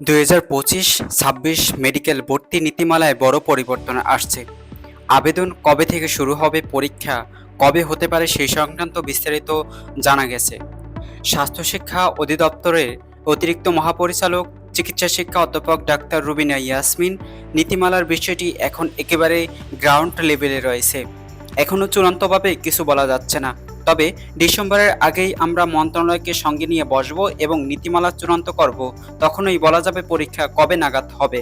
দুই হাজার পঁচিশ, ছাব্বিশ মেডিকেল ভর্তি নীতিমালায় বড় পরিবর্তন আসছে। আবেদন কবে থেকে শুরু হবে, পরীক্ষা কবে হতে পারে সেই সংক্রান্ত বিস্তারিত জানা গেছে। স্বাস্থ্য শিক্ষা অধিদপ্তরের অতিরিক্ত মহাপরিচালক, চিকিৎসা শিক্ষা অধ্যাপক ডাক্তার রুবিনা ইয়াসমিন, নীতিমালার বিষয়টি এখন একেবারে গ্রাউন্ড লেভেলে রয়েছে। এখনও চূড়ান্তভাবে কিছু বলা যাচ্ছে না। তবে ডিসেম্বরের আগেই আমরা মন্ত্রণালয়কে সঙ্গে নিয়ে বসবো এবং নীতিমালা চূড়ান্ত করব। তখনই বলা যাবে পরীক্ষা কবে নাগাদ হবে।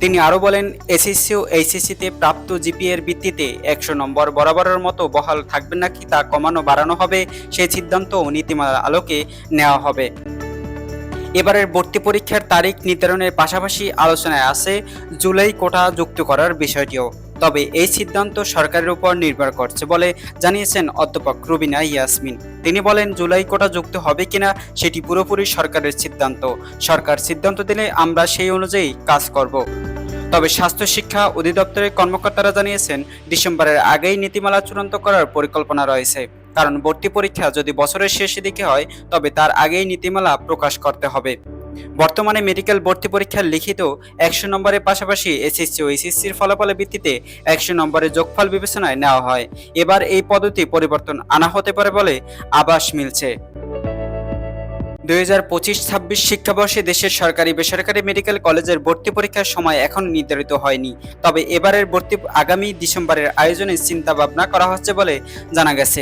তিনি আরও বলেন, এসএসসি ও এইচএসসিতে প্রাপ্ত জিপিএর ভিত্তিতে একশো নম্বর বরাবরের মতো বহাল থাকবে নাকি তা কমানো বাড়ানো হবে সেই সিদ্ধান্ত নীতিমালার আলোকে নেওয়া হবে। এবারের ভর্তি পরীক্ষার তারিখ নির্ধারণের পাশাপাশি আলোচনায় আছে জুলাই কোটা যুক্ত করার বিষয়টিও। তবে এই সিদ্ধান্ত সরকারের উপর নির্ভর করছে বলে জানিয়েছেন অধ্যাপক রুবিনা ইয়াসমিন। তিনি বলেন, জুলাই কোটা যুক্ত হবে কিনা সেটি পুরোপুরি সরকারের সিদ্ধান্ত। সরকার সিদ্ধান্ত দিলে আমরা সেই অনুযায়ী কাজ করব। তবে স্বাস্থ্য শিক্ষা অধিদপ্তরের কর্মকর্তারা জানিয়েছেন, ডিসেম্বরের আগেই নীতিমালা চূড়ান্ত করার পরিকল্পনা রয়েছে। কারণ ভর্তি পরীক্ষা যদি বছরের শেষের দিকে হয়, তবে তার আগেই নীতিমালা প্রকাশ করতে হবে। বর্তমানে মেডিকেল ভর্তি পরীক্ষার লিখিত একশো নম্বরের পাশাপাশি এসএসসি ও এসএসসির ফলাফলের ভিত্তিতে একশো নম্বরের যোগফল বিবেচনায় নেওয়া হয়। এবার এই পদ্ধতি পরিবর্তন আনা হতে পারে বলে আভাস মিলছে। দুই হাজার পঁচিশ ছাব্বিশ শিক্ষাবর্ষে দেশের সরকারি বেসরকারি মেডিকেল কলেজের ভর্তি পরীক্ষার সময় এখন নির্ধারিত হয়নি। তবে এবারের ভর্তি আগামী ডিসেম্বরের আয়োজনে চিন্তা ভাবনা করা হচ্ছে বলে জানা গেছে।